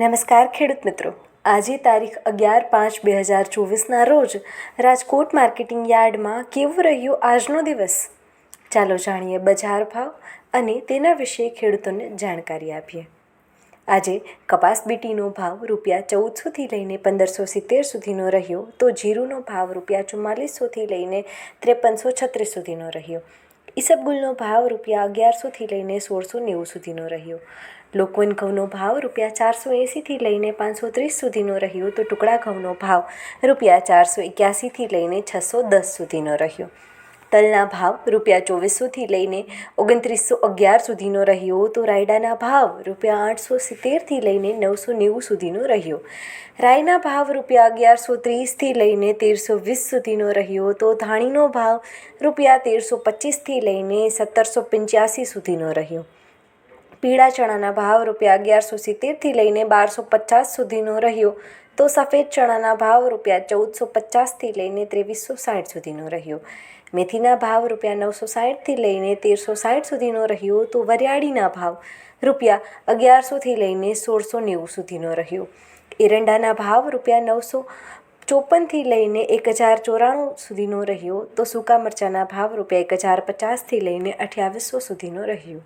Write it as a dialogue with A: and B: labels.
A: નમસ્કાર ખેડૂત મિત્રો. આજે તારીખ અગિયાર પાંચ બે હજાર ચોવીસના રોજ રાજકોટ માર્કેટિંગ યાર્ડમાં કેવો રહ્યો આજનો દિવસ? ચાલો જાણીએ બજાર ભાવ અને તેના વિશે ખેડૂતોને જાણકારી આપીએ. આજે કપાસ બીટીનો ભાવ રૂપિયા ચૌદસોથી લઈને પંદરસો સિત્તેર સુધીનો રહ્યો, તો જીરુનો ભાવ રૂપિયા ચુમ્માલીસોથી લઈને ત્રેપનસો છત્રીસ સુધીનો રહ્યો. ઈસબગુલનો ભાવ રૂપિયા અગિયારસોથી લઈને સોળસો નેવું સુધીનો રહ્યો. લોકોન ઘઉંનો ભાવ રૂપિયા ચારસો એંસીથી લઈને પાંચસો ત્રીસ સુધીનો રહ્યો તો ટુકડા ઘઉંનો ભાવ રૂપિયા ચારસો એક્યાસીથી લઈને છસો દસ સુધીનો રહ્યો. તલના ભાવ રૂપિયા ચોવીસોથી લઈને ઓગણત્રીસો અગિયાર સુધીનો રહ્યો તો રાયડાના ભાવ રૂપિયા આઠસો સિત્તેરથી લઈને નવસો નેવું સુધીનો રહ્યો. રાયના ભાવ રૂપિયા અગિયારસો ત્રીસથી લઈને તેરસો વીસ સુધીનો રહ્યો તો ધાણીનો ભાવ રૂપિયા તેરસો પચીસથી લઈને સત્તરસો પંચ્યાસી સુધીનો રહ્યો. પીળા ચણાના ભાવ રૂપિયા અગિયારસો સિત્તેરથી લઈને બારસો પચાસ સુધીનો રહ્યો. તો સફેદ ચણાના ભાવ રૂપિયા ચૌદસો પચાસથી લઈને ત્રેવીસો સાઠ સુધીનો રહ્યો. મેથીના ભાવ રૂપિયા નવસો સાઠથી લઈને તેરસો સાઠ સુધીનો રહ્યો તો વરિયાળીના ભાવ રૂપિયા અગિયારસોથી લઈને સોળસો નેવું સુધીનો રહ્યો. એરંડાના ભાવ રૂપિયા નવસો ચોપનથી લઈને એક હજાર ચોરાણું સુધીનો રહ્યો તો સૂકા મરચાંના ભાવ રૂપિયા એક હજાર પચાસથી લઈને અઠ્યાવીસો સુધીનો રહ્યો.